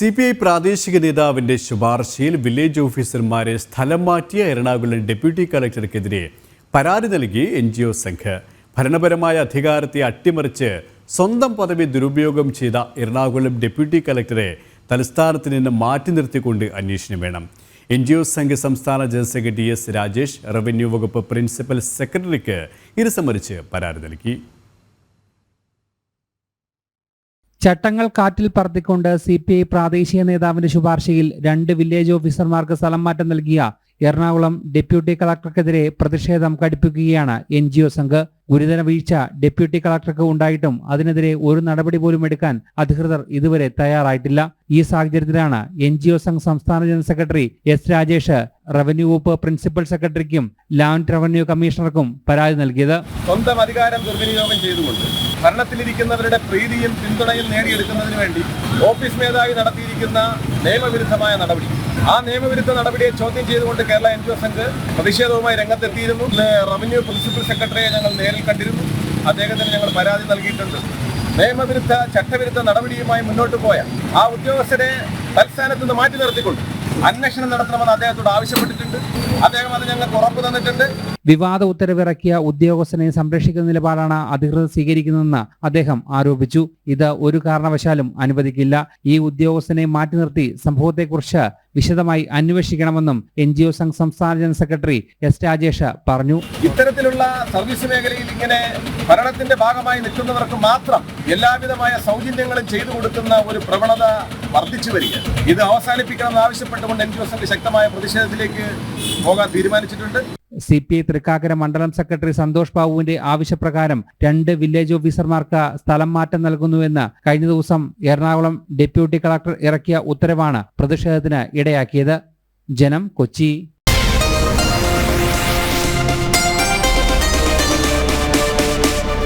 C P I പ്രാദേശിക നേതാവിന്റെ ശുപാർശയിൽ village ഓഫീസർമാരെ സ്ഥലം മാറ്റിയ എറണാകുളം ഡെപ്യൂട്ടി കളക്ടർക്കെതിരെ പരാതി നൽകി എൻ ജി ഒ സംഘ്. ഭരണപരമായ അധികാരത്തെ അട്ടിമറിച്ച് സ്വന്തം പദവി ദുരുപയോഗം ചെയ്ത എറണാകുളം ഡെപ്യൂട്ടി കളക്ടറെ തലസ്ഥാനത്ത് നിന്ന് മാറ്റി നിർത്തിക്കൊണ്ട് അന്വേഷണം വേണം. എൻ ജി ഒ സംഘ് സംസ്ഥാന general secretary S Rajesh revenue വകുപ്പ് പ്രിൻസിപ്പൽ സെക്രട്ടറിക്ക് ഇത് സംബന്ധിച്ച് പരാതി നൽകി. ചട്ടങ്ങൾ കാറ്റിൽ പറത്തിക്കൊണ്ട് സി പി ഐ പ്രാദേശിക നേതാവിന്റെ ശുപാർശയിൽ രണ്ട് വില്ലേജ് ഓഫീസർമാർക്ക് സ്ഥലം മാറ്റം നൽകിയ എറണാകുളം ഡെപ്യൂട്ടി കളക്ടർക്കെതിരെ പ്രതിഷേധം കടുപ്പിക്കുകയാണ് എൻ ജി ഒ സംഘ്. ഗുരുതര വീഴ്ച ഡെപ്യൂട്ടി കളക്ടർക്ക് ഉണ്ടായിട്ടും അതിനെതിരെ ഒരു നടപടി പോലും എടുക്കാൻ അധികൃതർ ഇതുവരെ തയ്യാറായിട്ടില്ല. ഈ സാഹചര്യത്തിലാണ് എൻ ജി ഒ സംഘ് സംസ്ഥാന general secretary S Rajesh revenue വകുപ്പ് പ്രിൻസിപ്പൽ സെക്രട്ടറിക്കും ലാൻഡ് റവന്യൂ കമ്മീഷണർക്കും പരാതി നൽകിയത്. സ്വന്തം അധികാരം ദുർവിനിയോഗം ചെയ്തുകൊണ്ട് ഭരണത്തിലിരിക്കുന്നവരുടെ പ്രീതിയും പിന്തുണയും നേടിയെടുക്കുന്നതിന് വേണ്ടി ഓഫീസ് മേധാവി നടത്തിയിരിക്കുന്ന നിയമവിരുദ്ധമായ നടപടി. ആ നിയമവിരുദ്ധ നടപടിയെ ചോദ്യം ചെയ്തുകൊണ്ട് Kerala N G O Sangh പ്രതിഷേധവുമായി രംഗത്തെത്തിയിരുന്നു. റവന്യൂ പ്രിൻസിപ്പൽ സെക്രട്ടറിയെ ഞങ്ങൾ നേരിൽ കണ്ടിരുന്നു. അദ്ദേഹത്തിന് ഞങ്ങൾ പരാതി നൽകിയിട്ടുണ്ട്. നിയമവിരുദ്ധ ചട്ടവിരുദ്ധ നടപടിയുമായി മുന്നോട്ട് പോയ ആ ഉദ്യോഗസ്ഥരെ തൽസ്ഥാനത്ത് നിന്ന് മാറ്റി നിർത്തിക്കൊണ്ട് അന്വേഷണം നടത്തണമെന്ന് അദ്ദേഹത്തോട് ആവശ്യപ്പെട്ടിട്ടുണ്ട്. അദ്ദേഹം അത് ഞങ്ങൾക്ക് ഉറപ്പ് തന്നിട്ടുണ്ട്. വിവാദ ഉത്തരവിറക്കിയ ഉദ്യോഗസ്ഥനെ സംരക്ഷിക്കുന്ന നിലപാടാണ് അധികൃതർ സ്വീകരിക്കുന്നതെന്ന് അദ്ദേഹം ആരോപിച്ചു. ഇത് ഒരു കാരണവശാലും അനുവദിക്കില്ല. ഈ ഉദ്യോഗസ്ഥനെ മാറ്റി നിർത്തി സംഭവത്തെക്കുറിച്ച് വിശദമായി അന്വേഷിക്കണമെന്നും എൻ ജി ഒ സംഘ് സംസ്ഥാന ജനറൽ സെക്രട്ടറി എസ് രാജേഷ് പറഞ്ഞു. ഇത്തരത്തിലുള്ള സർവീസ് മേഖലയിൽ ഇങ്ങനെ ഭരണത്തിന്റെ ഭാഗമായി നിൽക്കുന്നവർക്ക് മാത്രം എല്ലാവിധമായ സൗജന്യങ്ങളും ചെയ്തു കൊടുക്കുന്ന ഒരു പ്രവണത വർദ്ധിച്ചു വരിക ഇത് അവസാനിപ്പിക്കണമെന്ന് ആവശ്യപ്പെട്ടുകൊണ്ട് എൻ ജി ഒ സംഘ് ശക്തമായ പ്രതിഷേധത്തിലേക്ക് പോകാൻ തീരുമാനിച്ചിട്ടുണ്ട്. സി പി ഐ തൃക്കാക്കര മണ്ഡലം സെക്രട്ടറി സന്തോഷ് ബാബുവിന്റെ ആവശ്യപ്രകാരം രണ്ട് വില്ലേജ് ഓഫീസർമാർക്ക് സ്ഥലം മാറ്റം നൽകുന്നുവെന്ന് കഴിഞ്ഞ ദിവസം എറണാകുളം ഡെപ്യൂട്ടി കളക്ടർ ഇറക്കിയ ഉത്തരവാണ് പ്രതിഷേധത്തിന് ഇടയാക്കിയത്. ജനം കൊച്ചി.